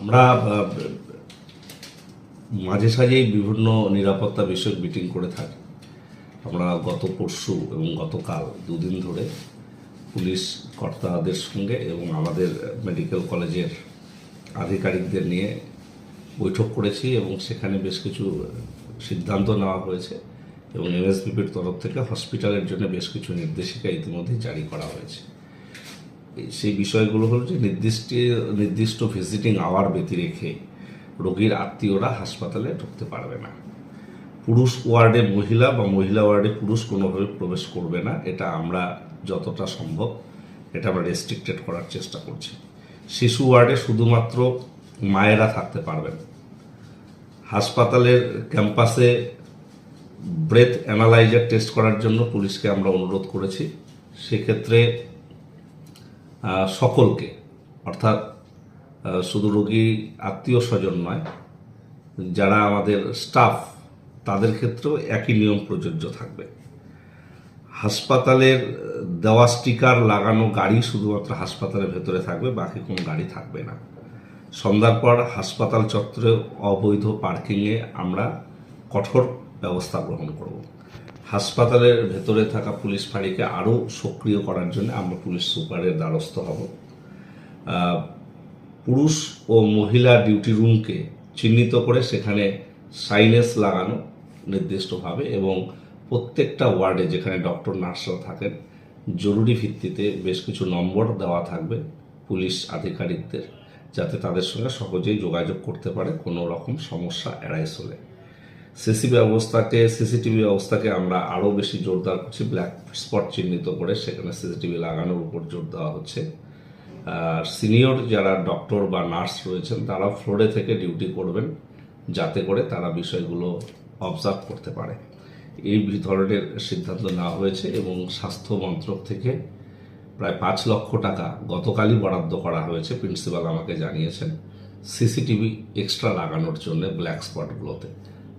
আমরা মাঝে সাঝেই বিভিন্ন নিরাপত্তা বিষয়ক মিটিং করে থাকি। আমরা গত পরশু এবং গতকাল দুদিন ধরে পুলিশ কর্তাদের সঙ্গে এবং আমাদের মেডিকেল কলেজের আধিকারিকদের নিয়ে বৈঠক করেছি এবং সেখানে বেশ কিছু সিদ্ধান্ত নেওয়া হয়েছে এবং এমএসবিপির তরফ থেকে হসপিটালের জন্য বেশ কিছু নির্দেশিকা ইতিমধ্যে জারি করা হয়েছে। সেই বিষয়গুলো হলো যে নির্দিষ্ট নির্দিষ্ট ভিজিটিং আওয়ার ব্যতি রেখে রোগীর আত্মীয়রা হাসপাতালে ঢুকতে পারবে না। পুরুষ ওয়ার্ডে মহিলা বা মহিলা ওয়ার্ডে পুরুষ কোনোভাবে প্রবেশ করবে না, এটা আমরা যতটা সম্ভব, এটা আমরা রেস্ট্রিক্টেড করার চেষ্টা করছি। শিশু ওয়ার্ডে শুধুমাত্র মায়েরা থাকতে পারবেন। হাসপাতালের ক্যাম্পাসে ব্রেথ অ্যানালাইজার টেস্ট করার জন্য পুলিশকে আমরা অনুরোধ করেছি। সেক্ষেত্রে সকলকে, অর্থাৎ শুধু রোগী আত্মীয় স্বজন নয়, যারা আমাদের স্টাফ তাদের ক্ষেত্রেও একই নিয়ম প্রযোজ্য থাকবে। হাসপাতালের দেওয়া স্টিকার লাগানো গাড়ি শুধুমাত্র হাসপাতালের ভেতরে থাকবে, বাকি কোনো গাড়ি থাকবে না। সন্ধ্যার পর হাসপাতাল চত্বরে অবৈধ পার্কিংয়ে আমরা কঠোর ব্যবস্থা গ্রহণ করব। হাসপাতালের ভেতরে থাকা পুলিশ ফাঁড়িকে আরও সক্রিয় করার জন্য আমরা পুলিশ সুপারের দ্বারস্থ হব। পুরুষ ও মহিলা ডিউটি রুমকে চিহ্নিত করে সেখানে সাইনেস লাগানো নির্দিষ্টভাবে এবং প্রত্যেকটা ওয়ার্ডে যেখানে ডক্টর, নার্সরা থাকেন, জরুরি ভিত্তিতে বেশ কিছু নম্বর দেওয়া থাকবে পুলিশ আধিকারিকদের, যাতে তাদের সঙ্গে সহজেই যোগাযোগ করতে পারে, কোনো রকম সমস্যা এড়াইস হলে। সিসি ব্যবস্থাকে সিসিটিভি ব্যবস্থাকে আমরা আরও বেশি জোরদার করছি ব্ল্যাক স্পট চিহ্নিত করে। সেখানে সিসিটিভি লাগানোর উপর জোর দেওয়া হচ্ছে। আর সিনিয়র যারা ডক্টর বা নার্স রয়েছেন, তারা ফ্লোরে থেকে ডিউটি করবেন, যাতে করে তারা বিষয়গুলো অবজার্ভ করতে পারে। এই ধরনের সিদ্ধান্ত নেওয়া হয়েছে এবং স্বাস্থ্য মন্ত্রক থেকে প্রায় পাঁচ লক্ষ টাকা গতকালই বরাদ্দ করা হয়েছে। প্রিন্সিপাল আমাকে জানিয়েছেন, সিসিটিভি এক্সট্রা লাগানোর জন্য ব্ল্যাক স্পটগুলোতে